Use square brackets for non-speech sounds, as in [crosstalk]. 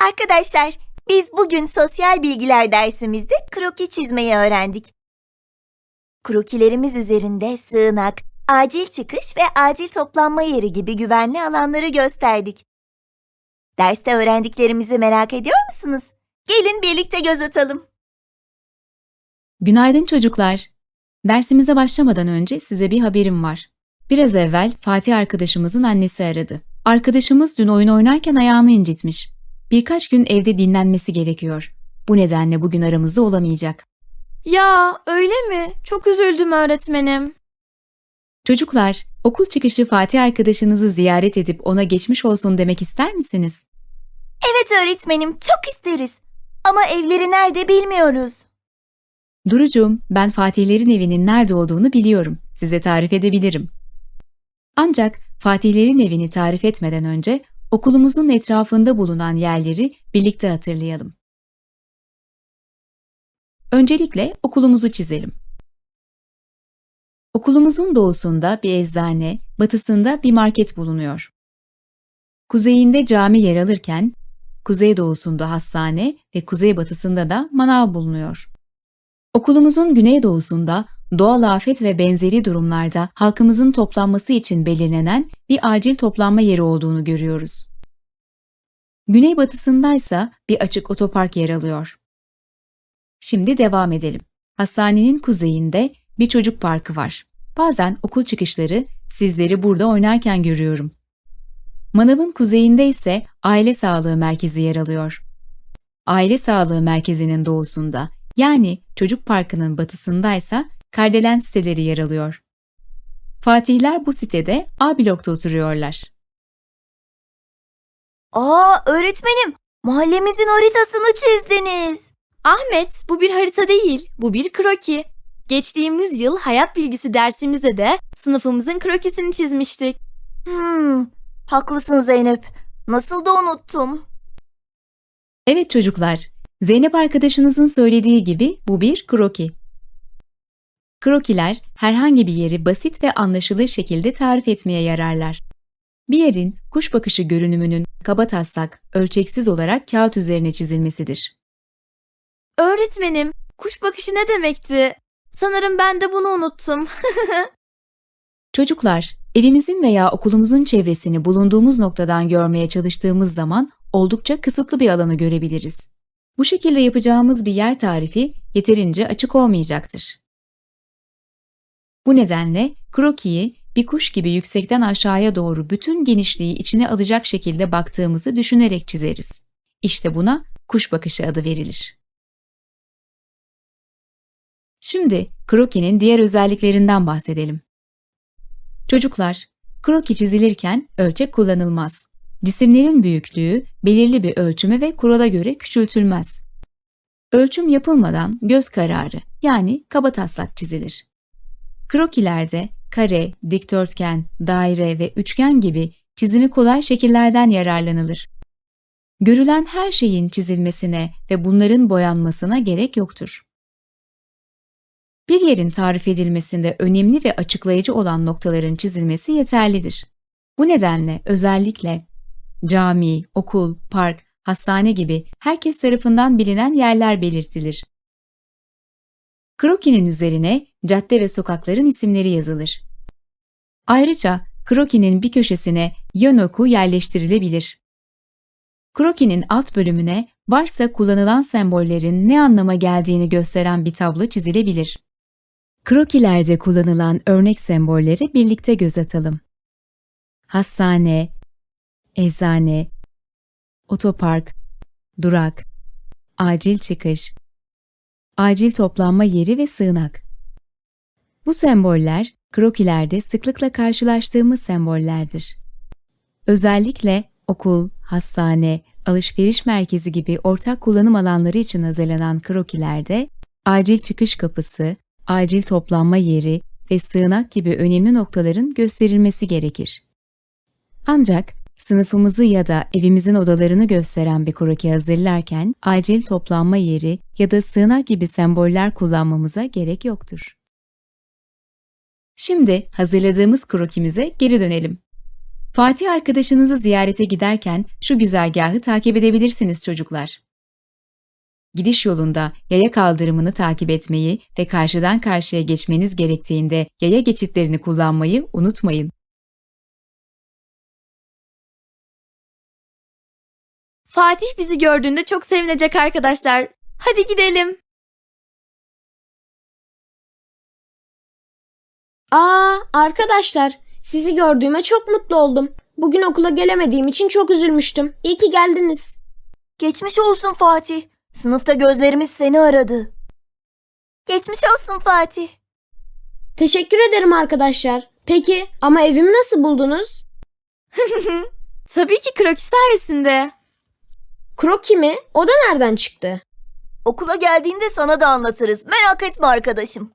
Arkadaşlar, biz bugün sosyal bilgiler dersimizde kroki çizmeyi öğrendik. Krokilerimiz üzerinde sığınak, acil çıkış ve acil toplanma yeri gibi güvenli alanları gösterdik. Derste öğrendiklerimizi merak ediyor musunuz? Gelin birlikte göz atalım. Günaydın çocuklar. Dersimize başlamadan önce size bir haberim var. Biraz evvel Fatih arkadaşımızın annesi aradı. Arkadaşımız dün oyun oynarken ayağını incitmiş. Birkaç gün evde dinlenmesi gerekiyor. Bu nedenle bugün aramızda olamayacak. Ya öyle mi? Çok üzüldüm öğretmenim. Çocuklar, okul çıkışı Fatih arkadaşınızı ziyaret edip ona geçmiş olsun demek ister misiniz? Evet öğretmenim, çok isteriz. Ama evleri nerede bilmiyoruz. Durucuğum, ben Fatihlerin evinin nerede olduğunu biliyorum. Size tarif edebilirim. Ancak Fatihlerin evini tarif etmeden önce okulumuzun etrafında bulunan yerleri birlikte hatırlayalım. Öncelikle okulumuzu çizelim. Okulumuzun doğusunda bir eczane, batısında bir market bulunuyor. Kuzeyinde cami yer alırken, kuzeydoğusunda hastane ve kuzeybatısında da manav bulunuyor. Okulumuzun güneydoğusunda doğal afet ve benzeri durumlarda halkımızın toplanması için belirlenen bir acil toplanma yeri olduğunu görüyoruz. Güneybatısındaysa bir açık otopark yer alıyor. Şimdi devam edelim. Hastanenin kuzeyinde bir çocuk parkı var. Bazen okul çıkışları sizleri burada oynarken görüyorum. Manavın kuzeyinde ise aile sağlığı merkezi yer alıyor. Aile sağlığı merkezinin doğusunda yani çocuk parkının batısındaysa kardelen siteleri yer alıyor. Fatihler bu sitede A blokta oturuyorlar. Aa öğretmenim, mahallemizin haritasını çizdiniz. Ahmet, bu bir harita değil, bu bir kroki. Geçtiğimiz yıl hayat bilgisi dersimizde de sınıfımızın krokisini çizmiştik. Hmm, haklısın Zeynep. Nasıl da unuttum. Evet çocuklar, Zeynep arkadaşınızın söylediği gibi bu bir kroki. Krokiler herhangi bir yeri basit ve anlaşılır şekilde tarif etmeye yararlar. Bir yerin kuş bakışı görünümünün kabataslak, ölçeksiz olarak kağıt üzerine çizilmesidir. Öğretmenim, kuş bakışı ne demekti? Sanırım ben de bunu unuttum. [laughs] Çocuklar, evimizin veya okulumuzun çevresini bulunduğumuz noktadan görmeye çalıştığımız zaman oldukça kısıtlı bir alanı görebiliriz. Bu şekilde yapacağımız bir yer tarifi yeterince açık olmayacaktır. Bu nedenle krokiyi bir kuş gibi yüksekten aşağıya doğru bütün genişliği içine alacak şekilde baktığımızı düşünerek çizeriz. İşte buna kuş bakışı adı verilir. Şimdi krokinin diğer özelliklerinden bahsedelim. Çocuklar, kroki çizilirken ölçek kullanılmaz. Cisimlerin büyüklüğü belirli bir ölçüme ve kurala göre küçültülmez. Ölçüm yapılmadan göz kararı yani kabataslak çizilir. Krokilerde kare, dikdörtgen, daire ve üçgen gibi çizimi kolay şekillerden yararlanılır. Görülen her şeyin çizilmesine ve bunların boyanmasına gerek yoktur. Bir yerin tarif edilmesinde önemli ve açıklayıcı olan noktaların çizilmesi yeterlidir. Bu nedenle özellikle cami, okul, park, hastane gibi herkes tarafından bilinen yerler belirtilir. Krokinin üzerine cadde ve sokakların isimleri yazılır. Ayrıca krokinin bir köşesine yön oku yerleştirilebilir. Krokinin alt bölümüne varsa kullanılan sembollerin ne anlama geldiğini gösteren bir tablo çizilebilir. Krokilerde kullanılan örnek sembolleri birlikte göz atalım. Hastane, eczane, otopark, durak, acil çıkış, acil toplanma yeri ve sığınak. Bu semboller krokilerde sıklıkla karşılaştığımız sembollerdir. Özellikle okul, hastane, alışveriş merkezi gibi ortak kullanım alanları için hazırlanan krokilerde acil çıkış kapısı, acil toplanma yeri ve sığınak gibi önemli noktaların gösterilmesi gerekir. Ancak sınıfımızı ya da evimizin odalarını gösteren bir kroki hazırlarken acil toplanma yeri ya da sığınak gibi semboller kullanmamıza gerek yoktur. Şimdi hazırladığımız krokimize geri dönelim. Fatih arkadaşınızı ziyarete giderken şu güzergahı takip edebilirsiniz çocuklar. Gidiş yolunda yaya kaldırımını takip etmeyi ve karşıdan karşıya geçmeniz gerektiğinde yaya geçitlerini kullanmayı unutmayın. Fatih bizi gördüğünde çok sevinecek arkadaşlar. Hadi gidelim. Aa, arkadaşlar, sizi gördüğüme çok mutlu oldum. Bugün okula gelemediğim için çok üzülmüştüm. İyi ki geldiniz. Geçmiş olsun Fatih. Sınıfta gözlerimiz seni aradı. Geçmiş olsun Fatih. Teşekkür ederim arkadaşlar. Peki ama evimi nasıl buldunuz? [laughs] Tabii ki kroki sayesinde. Kroki mi? O da nereden çıktı? Okula geldiğinde sana da anlatırız. Merak etme arkadaşım.